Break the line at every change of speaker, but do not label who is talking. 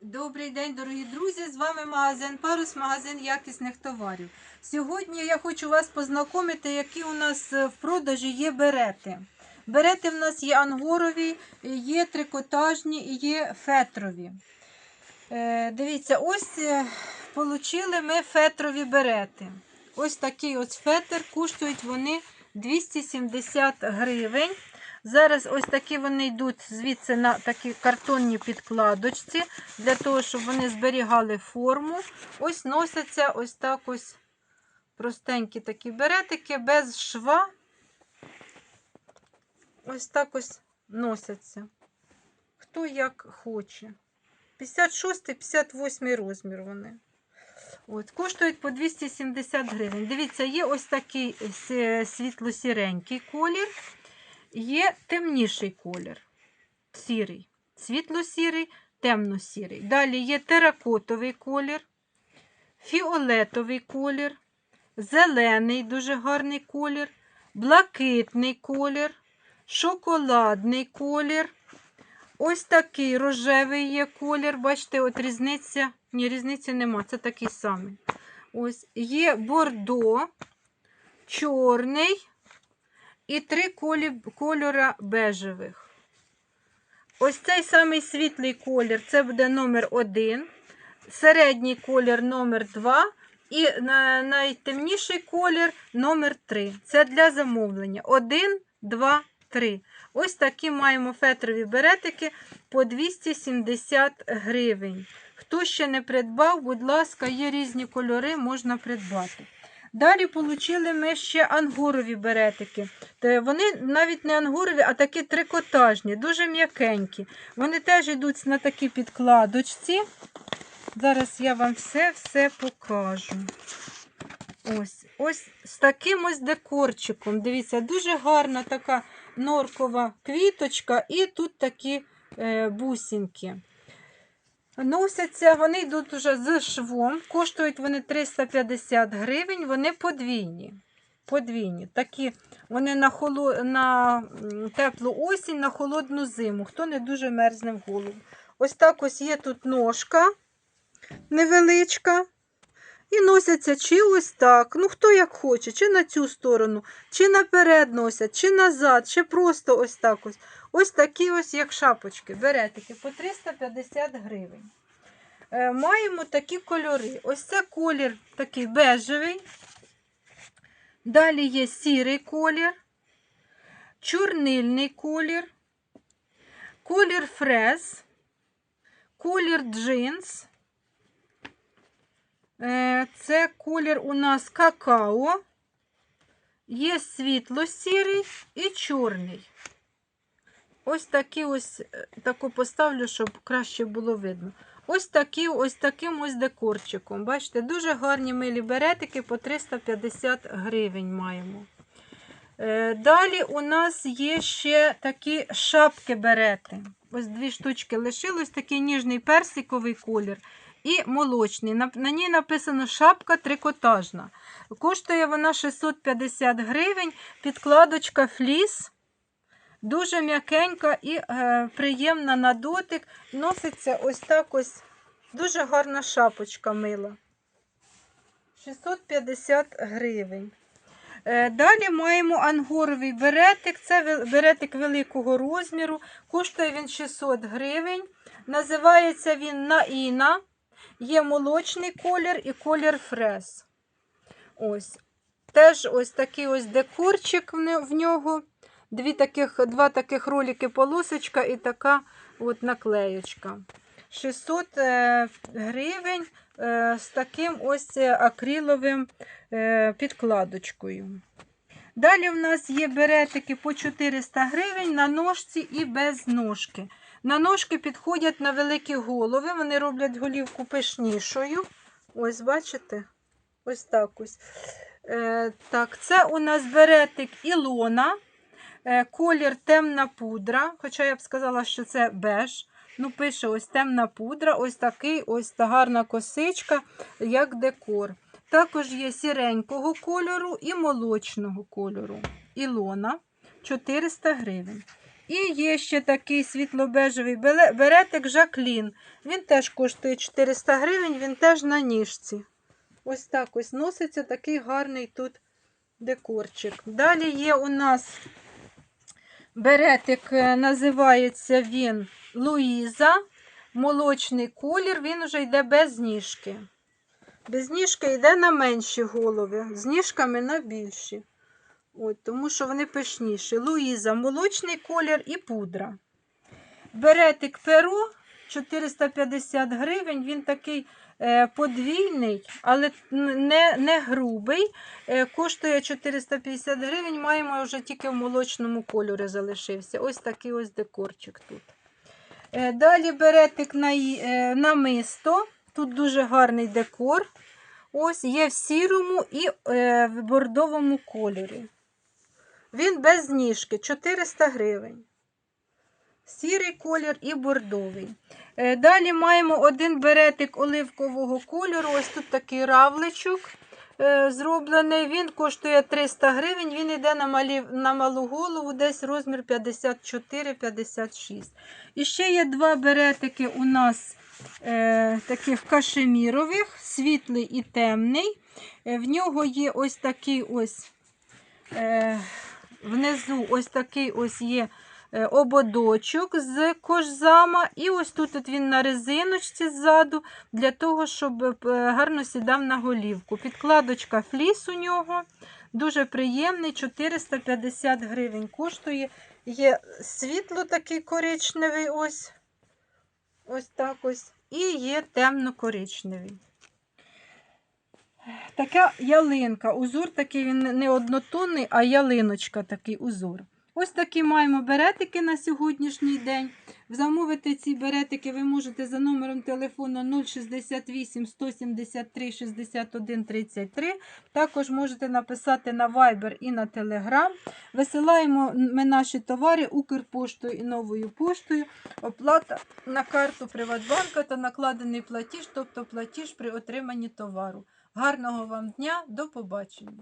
Добрий день, дорогі друзі! З вами магазин Парус, магазин якісних товарів. Сьогодні я хочу вас познайомити, які у нас е, в продажі є берети. Берети в нас є ангорові, є трикотажні і є фетрові. Е, дивіться, ось е, получили ми фетрові берети. Ось такий ось фетр, коштують вони 270 гривень. Зараз ось такі вони йдуть звідси на такі картонні підкладочці, для того, щоб вони зберігали форму. Ось носяться ось так ось простенькі такі беретики без шва. Ось так ось носяться. Хто як хоче. 56-58 розмір вони. От, коштують по 270 гривень. Дивіться, є ось такий світло-сіренький колір. Є темніший колір, сірий, світло-сірий, темно-сірий. Далі є теракотовий колір, фіолетовий колір, зелений дуже гарний колір, блакитний колір, шоколадний колір. Ось такий рожевий є колір. Бачите, от різниця. Ні, різниці нема, це такий самий. Ось є бордо, чорний і три кольора бежевих. Ось цей самий світлий колір це буде номер 1, середній колір номер 2 і найтемніший колір номер 3. Це для замовлення. 1, 2, 3. Ось такі маємо фетрові беретики по 270 гривень. Хто ще не придбав, будь ласка, є різні кольори, можна придбати. Далі отримали ми ще ангорові беретики. Вони навіть не ангорові, а такі трикотажні, дуже м'якенькі. Вони теж йдуть на такій підкладочці. Зараз я вам все-все покажу. Ось, ось з таким ось декорчиком. Дивіться, дуже гарна така норкова квіточка, і тут такі е, бусинки. Носяться, вони йдуть уже з швом, коштують вони 350 гривень, вони подвійні. Подвійні. Такі вони на, холо... на теплу осінь, на холодну зиму, хто не дуже мерзне в голову. Ось так ось є тут ножка невеличка. І носяться чи ось так, ну хто як хоче, чи на цю сторону, чи наперед носять, чи назад, чи просто ось так ось. Ось такі ось, як шапочки, беретики по 350 гривень. Е, маємо такі кольори. Ось це колір такий бежевий. Далі є сірий колір, чорнильний колір, колір фрез, колір джинс. Е, Це колір у нас какао. Є світло-сірий і чорний. Ось такі ось е, таку поставлю, щоб краще було видно. Ось такі, ось таким ось декорчиком. Бачите, дуже гарні милі беретики по 350 гривень маємо. Е, Далі у нас є ще такі шапки берети. Ось дві штучки лишилось, такий ніжний персиковий колір і молочний. На, на ній написано шапка трикотажна. Коштує вона 650 гривень, підкладочка фліс. Дуже м'якенька і е, приємна на дотик. Носиться ось так ось дуже гарна шапочка мила. 650 гривень. Е, Далі маємо ангоровий беретик. Це беретик великого розміру. Коштує він 600 гривень. Називається він Наїна. Є молочний колір і колір фрез. Ось. Теж ось такий ось декорчик в нього. Дві таких, два таких ролики полосочка і така от наклеєчка. 600 е, гривень е, з таким ось акриловим е, підкладочкою. Далі в нас є беретики по 400 гривень на ножці і без ножки. На ножки підходять на великі голови, вони роблять голівку пишнішою. Ось, бачите? Ось так ось. Так, це у нас беретик Ілона. Е, колір темна пудра, хоча я б сказала, що це беж. Ну, пише ось темна пудра, ось такий ось та гарна косичка, як декор. Також є сіренького кольору і молочного кольору. Ілона 400 гривень. І є ще такий світло-бежевий беретик Жаклін. Він теж коштує 400 гривень, він теж на ніжці. Ось так ось носиться такий гарний тут декорчик. Далі є у нас беретик, е, називається він Луїза. Молочний колір, він вже йде без ніжки. Без ніжки йде на менші голови, з ніжками на більші. От, тому що вони пишніші. Луїза, молочний колір і пудра. Беретик перо 450 гривень. Він такий е, подвійний, але не, не грубий. Е, коштує 450 гривень. Маємо вже тільки в молочному кольорі залишився. Ось такий ось декорчик тут. Е, далі беретик на, е, намисто. Тут дуже гарний декор. Ось є в сірому і в бордовому кольорі. Він без ніжки 400 гривень. Сірий колір і бордовий. Е, Далі маємо один беретик оливкового кольору. Ось тут такий равличок е, зроблений. Він коштує 300 гривень. Він йде на, малі, на малу голову, десь розмір 54-56. І ще є два беретики у нас е, таких кашемірових, світлий і темний. Е, в нього є ось такий ось. Е, Внизу ось такий ось є ободочок з кожзама. І ось тут от він на резиночці ззаду, для того, щоб е, гарно сідав на голівку. Підкладочка фліс у нього. Дуже приємний, 450 гривень коштує. Є світло такий коричневий, ось. Ось так ось. І є темно-коричневий. Така ялинка. Узор такий він не однотонний, а ялиночка такий узор. Ось такі маємо беретики на сьогоднішній день. Замовити ці беретики ви можете за номером телефону 068 173 61 33. Також можете написати на Viber і на Telegram. Висилаємо ми наші товари Укрпоштою і новою поштою. Оплата на карту Приватбанка та накладений платіж, тобто платіж при отриманні товару. Гарного вам дня, до побачення!